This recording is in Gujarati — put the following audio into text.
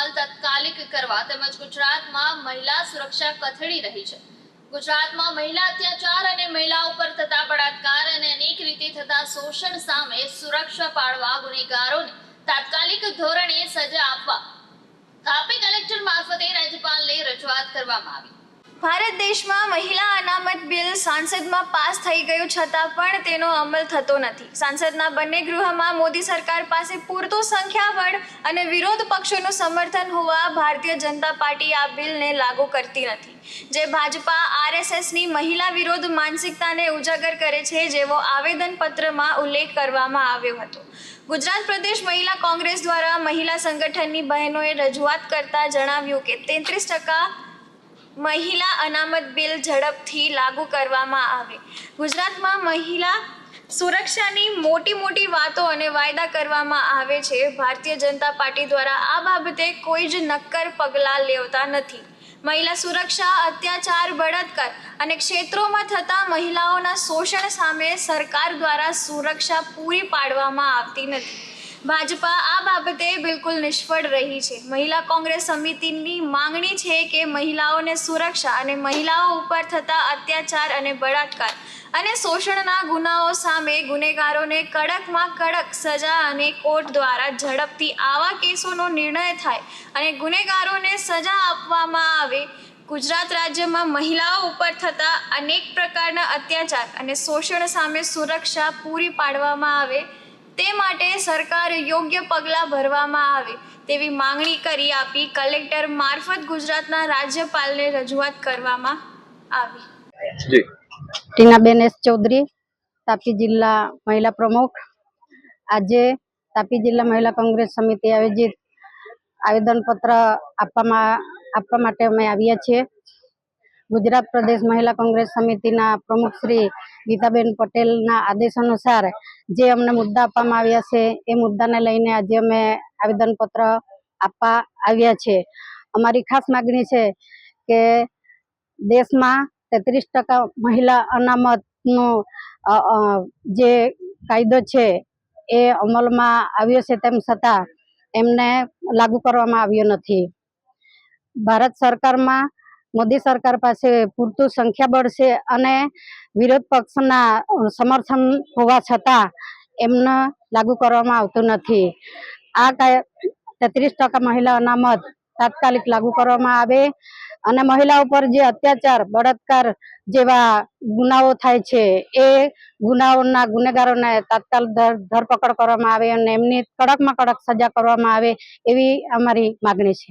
અમલ તાત્કાલિક કરવા તેમજ ગુજરાતમાં મહિલા સુરક્ષા કથળી રહી છે. ગુજરાતમાં મહિલા અત્યાચાર અને મહિલા ઉપર થતા બળાત્કાર અને અનેક રીતે થતા શોષણ સામે સુરક્ષા પાડવા ગુનેગારોને તાત્કાલિક ધોરણે સજા આપવા. તાપી કલેક્ટર મારફતે રાજ્યપાલને રજૂઆત કરવામાં આવી. ભારત દેશમાં મહિલા અનામત બિલ સાંસદમાં પાસ થઈ ગયું છતાં પણ તેનો અમલ થતો નથી. સાંસદના બંને ગૃહમાં મોદી સરકાર પાસે પૂરતું સંખ્યાબળ અને વિરોધ પક્ષોનું સમર્થન હોવા ભારતીય જનતા પાર્ટી આ બિલને લાગુ કરતી નથી. જે ભાજપા, આરએસએસની મહિલા વિરોધ માનસિકતાને ઉજાગર કરે છે જેવો આવેદનપત્રમાં ઉલ્લેખ કરવામાં આવ્યો હતો. ગુજરાત પ્રદેશ મહિલા કોંગ્રેસ દ્વારા મહિલા સંગઠનની બહેનોએ રજૂઆત કરતા જણાવ્યું કે તેત્રીસ ટકા મહિલા અનામત બિલ ઝડપથી લાગુ કરવામાં આવે. ગુજરાતમાં મહિલા સુરક્ષાની મોટી મોટી વાતો અને વાયદા કરવામાં આવે છે. ભારતીય જનતા પાર્ટી દ્વારા આ બાબતે કોઈ જ નક્કર પગલાં લેવતા નથી. મહિલા સુરક્ષા, અત્યાચાર, બળાત્કાર અને ક્ષેત્રોમાં થતા મહિલાઓના શોષણ સામે સરકાર દ્વારા સુરક્ષા પૂરી પાડવામાં આવતી નથી. ભાજપા આ બાબતે બિલકુલ નિષ્ફળ રહી છે. મહિલા કોંગ્રેસ સમિતિની માંગણી છે કે મહિલાઓને સુરક્ષા અને મહિલાઓ ઉપર થતા અત્યાચાર અને બળાત્કાર અને શોષણના ગુનાઓ સામે ગુનેગારોને કડકમાં કડક સજા અને કોર્ટ દ્વારા ઝડપથી આવા કેસોનો નિર્ણય થાય અને ગુનેગારોને સજા આપવામાં આવે. ગુજરાત રાજ્યમાં મહિલાઓ ઉપર થતા અનેક પ્રકારના અત્યાચાર અને શોષણ સામે સુરક્ષા પૂરી પાડવામાં આવે. તે માટે સરકાર યોગ્ય પગલાં ભરવામાં આવે તેવી માંગણી કરી આપી કલેક્ટર મારફત ગુજરાતના રાજ્યપાલને રજૂઆત કરવામાં આવી. જી. ટીનાબેન એસ ચૌધરી તાપી જિલ્લા મહિલા પ્રમુખ. આજે તાપી જિલ્લા મહિલા કોંગ્રેસ સમિતિ આયોજિત આવેદનપત્ર આપવામાં આપવા માટે અમે આવ્યા છીએ. ગુજરાત પ્રદેશ મહિલા કોંગ્રેસ સમિતિના પ્રમુખ શ્રી ગીતાબેન પટેલના આદેશ અનુસાર જે અમને મુદ્દા આપવામાં આવ્યા છે, એ મુદ્દાને લઈને આજે અમે આવેદનપત્ર આપવા આવ્યા છે. અમારી ખાસ માગણી છે કે દેશમાં તેત્રીસ ટકા મહિલા અનામતનો જે કાયદો છે, એ અમલમાં આવ્યો છે તેમ છતાં એમને લાગુ કરવામાં આવ્યો નથી. ભારત સરકારમાં મોદી સરકાર પાસે પૂરતું સંખ્યાબળ છે અને વિરોધ પક્ષના સમર્થન હોવા છતાં એમને લાગુ કરવામાં આવતું નથી. આ તેત્રીસ ટકા મહિલા અનામત તાત્કાલિક લાગુ કરવામાં આવે અને મહિલા ઉપર જે અત્યાચાર, બળાત્કાર જેવા ગુનાઓ થાય છે, એ ગુનાઓના ગુનેગારોને તાત્કાલિક ધરપકડ કરવામાં આવે અને એમની કડકમાં કડક સજા કરવામાં આવે એવી અમારી માગણી છે.